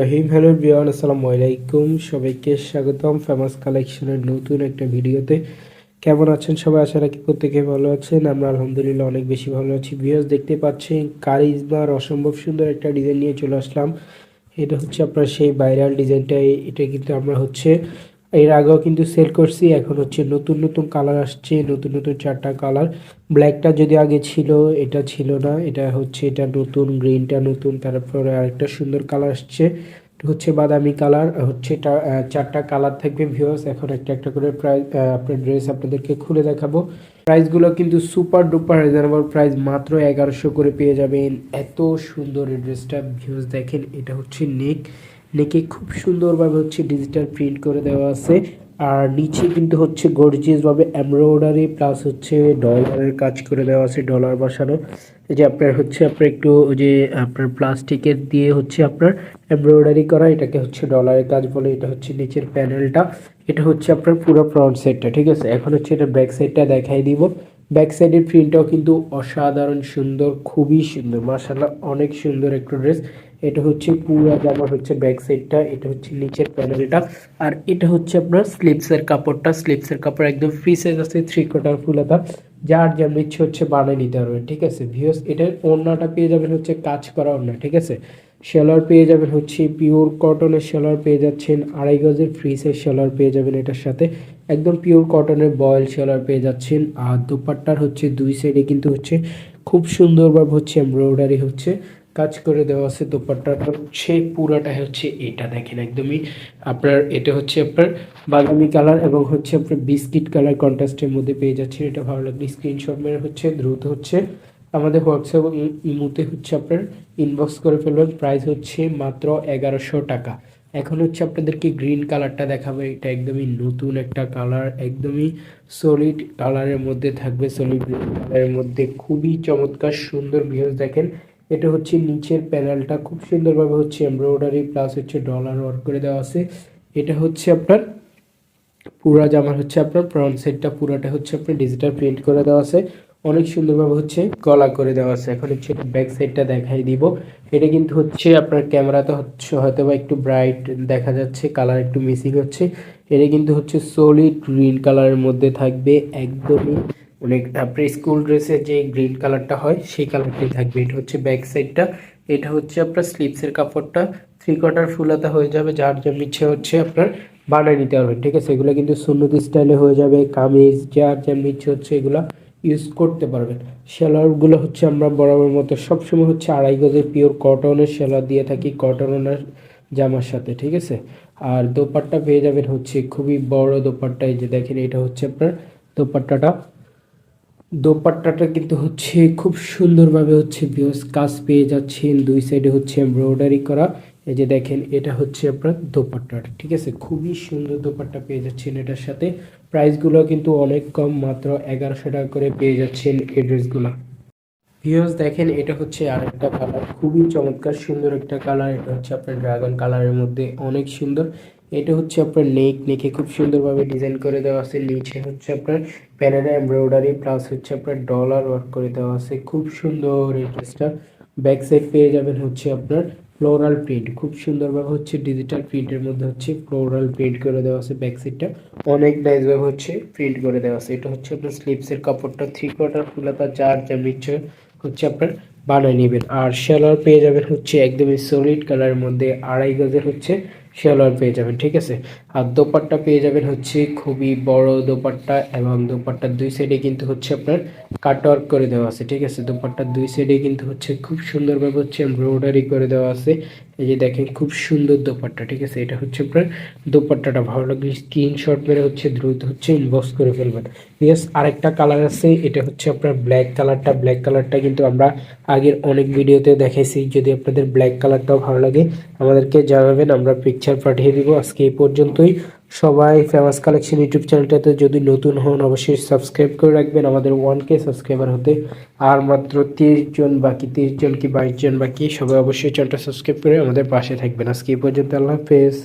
রহিম। Hello বিয়ান আসসালামু আলাইকুম। সবাইকে স্বাগতম ফেমাস কালেকশনের নতুন একটা ভিডিওতে। কেমন আছেন সবাই? আশা রাখি প্রত্যেকে ভালো আছেন। আমরা আলহামদুলিল্লাহ অনেক বেশি ভালো আছি। ভিউয়ার্স দেখতে পাচ্ছেন কারিজমার অসম্ভব সুন্দর একটা ডিজাইন নিয়ে চলে আসলাম। এটা হচ্ছে আপনার সেই ভাইরাল ডিজাইনটা এটা কিন্তু আমরা হচ্ছে এর আগেও কিন্তু সেল করছি, এখন হচ্ছে নতুন নতুন কালার আসছে, নতুন নতুন চারটা কালার ব্ল্যাকটা যদি আগে ছিল, এটা ছিল না, এটা হচ্ছে, এটা নতুন গ্রিনটা নতুন, তারপরে আরেকটা সুন্দর কালার আসছে, হচ্ছে বাদামি কালার হচ্ছে এটা চারটা কালার থাকবে ভিউয়ার্স এখন একটা একটা করে প্রাইস আপনার ড্রেস আপনাদেরকে খুলে দেখাবো। প্রাইসগুলো কিন্তু সুপার ডুপার রিজনেবল প্রাইস মাত্র এগারোশো করে পেয়ে যাবেন। এত সুন্দর এই ড্রেসটা ভিউয়ার্স দেখেন, এটা হচ্ছে নেক নেকে খুব সুন্দরভাবে হচ্ছে ডিজিটাল প্রিন্ট করে দেওয়া আছে। আর নিচে কিন্তু হচ্ছে গর্জিয়াস ভাবে এমব্রয়ডারি প্লাস হচ্ছে ডলারের কাজ করে দেওয়া আছে ডলার বসানো। যে আপনার হচ্ছে, আপনার একটু যে আপনার প্লাস্টিকের দিয়ে হচ্ছে আপনার এমব্রয়ডারি করা, এটাকে হচ্ছে ডলারের কাজ বলে, এটা হচ্ছে নিচের প্যানেলটা এটা হচ্ছে আপনার পুরো ফ্রন্ট সাইডটা ঠিক আছে? এখন হচ্ছে এটা ব্যাক সাইডটা দেখাই দিব। ব্যাক সাইডের প্রিন্টটাও কিন্তু অসাধারণ সুন্দর, খুবই সুন্দর, মাশাআল্লাহ, অনেক সুন্দর একটা ড্রেস এটা হচ্ছে পুরো জামার হচ্ছে ব্যাক সাইডটা এটা হচ্ছে নিচের প্যানেলটা আর এটা হচ্ছে আপনার স্লিপসের কাপড়টা। স্লিপসের কাপড় একদম ফ্রি সাইজ আছে থ্রি কোয়ার্টার ফুল হাতা যার যেমন ইচ্ছে হচ্ছে বানিয়ে নিতে পারবেন, ঠিক আছে? ভিউস এটার ওড়নাটা পেয়ে যাবেন হচ্ছে কাজ করা ওড়না, ঠিক আছে? সেলার পেয়ে যাবেন হচ্ছে পিওর কটনের সেলার পেয়ে যাচ্ছেন। আড়াই গজের ফ্রি সাইজ সেলার পেয়ে যাবেন এটার সাথে। একদম পিওর কটনের বয়েল সেলার পেয়ে যাচ্ছেন। আর দোপাট্টার হচ্ছে দুই সাইডে কিন্তু হচ্ছে খুব সুন্দরভাবে হচ্ছে এমব্রয়ডারি হচ্ছে। কাজ করে দেওয়া আছে দোপাট্টাটা হচ্ছে, পুরাটা হচ্ছে এটা দেখেন একদমই। আপনার এটা হচ্ছে আপনার বাদামি কালার এবং হচ্ছে আপনার বিস্কিট কালার কন্ট্রাস্টের মধ্যে পেয়ে যাচ্ছেন, এটা ভালো লাগলে স্ক্রিনশট মেরে হচ্ছে, দ্রুত হচ্ছে আমাদের হোয়াটসঅ্যাপ ইমুতে হচ্ছে আপনার ইনবক্স করে ফেলবেন। প্রাইস হচ্ছে মাত্র এগারোশো টাকা। এখন হচ্ছে আপনাদেরকে গ্রিন কালারটা দেখাবো, এটা একদমই নতুন একটা কালার একদমই সলিড কালারের মধ্যে থাকবে সলিড কালারের মধ্যে। খুবই চমৎকার, সুন্দর ভিউজ দেখেন। এটা হচ্ছে নিচের প্যানেলটা খুব সুন্দরভাবে হচ্ছে এমব্রয়ডারি প্লাস হচ্ছে ডলার ওয়ার্ক করে দেওয়া আছে। এটা হচ্ছে আপনার পুরা জামার হচ্ছে আপনার ফ্রন্ট সাইডটা পুরাটা হচ্ছে আপনার ডিজিটাল প্রিন্ট করে দেওয়া আছে। অনেক সুন্দরভাবে হচ্ছে গলা করে দেওয়া আছে। এখন হচ্ছে ব্যাক সাইডটা দেখাই দিব। এটা কিন্তু হচ্ছে আপনার ক্যামেরাতে হচ্ছে হয়তো বা একটু ব্রাইট দেখা যাচ্ছে কালার একটু মিসিং হচ্ছে। এটা কিন্তু হচ্ছে সলিড গ্রিন কালারের মধ্যে থাকবে। একদমই অনেক আপনার স্কুল ড্রেসের যে গ্রিন কালারটা হয়, সেই কালারটাই থাকবে। এটা হচ্ছে ব্যাক সাইডটা এটা হচ্ছে আপনার স্লিপসের কাপড়টা। থ্রি কোয়ার্টার ফুলাতা হয়ে যাবে। যার যেমন ইচ্ছে হচ্ছে আপনার বানিয়ে নিতে পারবেন। ঠিক আছে? এগুলো কিন্তু সুন্নতি স্টাইলে হয়ে যাবে। কামিজ, যার যেমন ইচ্ছে হচ্ছে এগুলা ইউজ করতে পারবেন। সেলারগুলো হচ্ছে আমরা বরাবর মতো সবসময় হচ্ছে আড়াই গজের পিওর কটনের সেলার দিয়ে থাকি কটনের জামার সাথে। ঠিক আছে? আর দোপাট্টা পেয়ে যাবেন হচ্ছে খুবই বড় দোপাট্টা। এই যে দেখেন, এটা হচ্ছে আপনার দোপাট্টাটা। দোপাট্টাটা কিন্তু হচ্ছে খুব সুন্দরভাবে হচ্ছে বিয়স কাজ পেয়ে যাচ্ছেন। দুই সাইডে হচ্ছে এমব্রয়ডারি করা। এই যে দেখেন, এটা হচ্ছে আপনার দোপাট্টাটা, ঠিক আছে? খুবই সুন্দর দোপাট্টা পেয়ে যাচ্ছেন এটার সাথে। প্রাইসগুলো কিন্তু অনেক কম, মাত্র এগারোশো টাকা করে পেয়ে যাচ্ছেন এই ড্রেসগুলো ভিউয়ার্স দেখেন, এটা হচ্ছে আরেকটা কালার খুবই চমৎকার, সুন্দর একটা কালার এটা হচ্ছে আপনার ড্রাগন কালারের মধ্যে, অনেক সুন্দর। এটা হচ্ছে আপনার নেক নেকে খুব সুন্দরভাবে ডিজাইন করে দেওয়া আছে। নিচে হচ্ছে আপনার প্যানেলে এমব্রয়ডারি প্লাস হচ্ছে আপনার ডলার ওয়ার্ক করে দেওয়া আছে। খুব সুন্দর এই ড্রেসটা। ব্যাক সাইড পেয়ে যাবেন হচ্ছে আপনার ফ্লোরাল প্রিন্ট খুব সুন্দরভাবে হচ্ছে ডিজিটাল প্রিন্টের মধ্যে হচ্ছে ফ্লোরাল প্রিন্ট করে দেওয়া আছে ব্যাক সাইডটা অনেক নাইসভাবে হচ্ছে প্রিন্ট করে দেওয়া আছে। এটা হচ্ছে আপনার স্লিপসের কাপড়টা থ্রি কোয়ার্টার ফুলাতা চার যা ইচ্ছে হচ্ছে আপনার বানিয়ে নেবেন। আর শেলার পেয়ে যাবেন হচ্ছে একদমই সলিড কালারের মধ্যে। আড়াই গজের হচ্ছে শেলার পেয়ে যাবেন, ঠিক আছে? আর দোপাট্টা পেয়ে যাবেন হচ্ছে খুবই বড় দোপাট্টা এবং দোপাট্টার দুই সাইডে কিন্তু হচ্ছে আপনার কাটওয়ার্ক করে দেওয়া আছে, ঠিক আছে? দোপাট্টার দুই সাইডে কিন্তু হচ্ছে খুব সুন্দরভাবে হচ্ছে এমব্রয়ডারি করে দেওয়া আছে। এই যে দেখেন, খুব সুন্দর দোপাট্টা, ঠিক আছে? এটা হচ্ছে আপনার দোপাট্টাটা ভালো লাগবে স্ক্রিনশট মেরে হচ্ছে দ্রুত হচ্ছে ইনবক্স করে ফেলবেন। ঠিক আছে আরেকটা কালার আছে, এটা হচ্ছে আপনার ব্ল্যাক কালারটা ব্ল্যাক কালারটা কিন্তু আমরা আগের অনেক ভিডিওতে দেখাইছি। যদি আপনাদের ব্ল্যাক কালারটাও ভালো লাগে, আমাদেরকে জানাবেন, আমরা পিকচার পাঠিয়ে দিব। আজকে এই পর্যন্তই। সবাই ফেমাস কালেকশন ইউটিউব চ্যানেলটাতে যদি নতুন হন, অবশ্যই সাবস্ক্রাইব করে রাখবেন আমাদের ওয়ান কে সাবস্ক্রাইবার হতে। আর মাত্র তিরিশ জন বাকি, তিরিশ জন কি বাইশ জন বাকি, সবাই অবশ্যই চ্যানেলটা সাবস্ক্রাইব করে আমাদের পাশে থাকবেন। আজকে এই পর্যন্ত, আল্লাহ হাফেজ।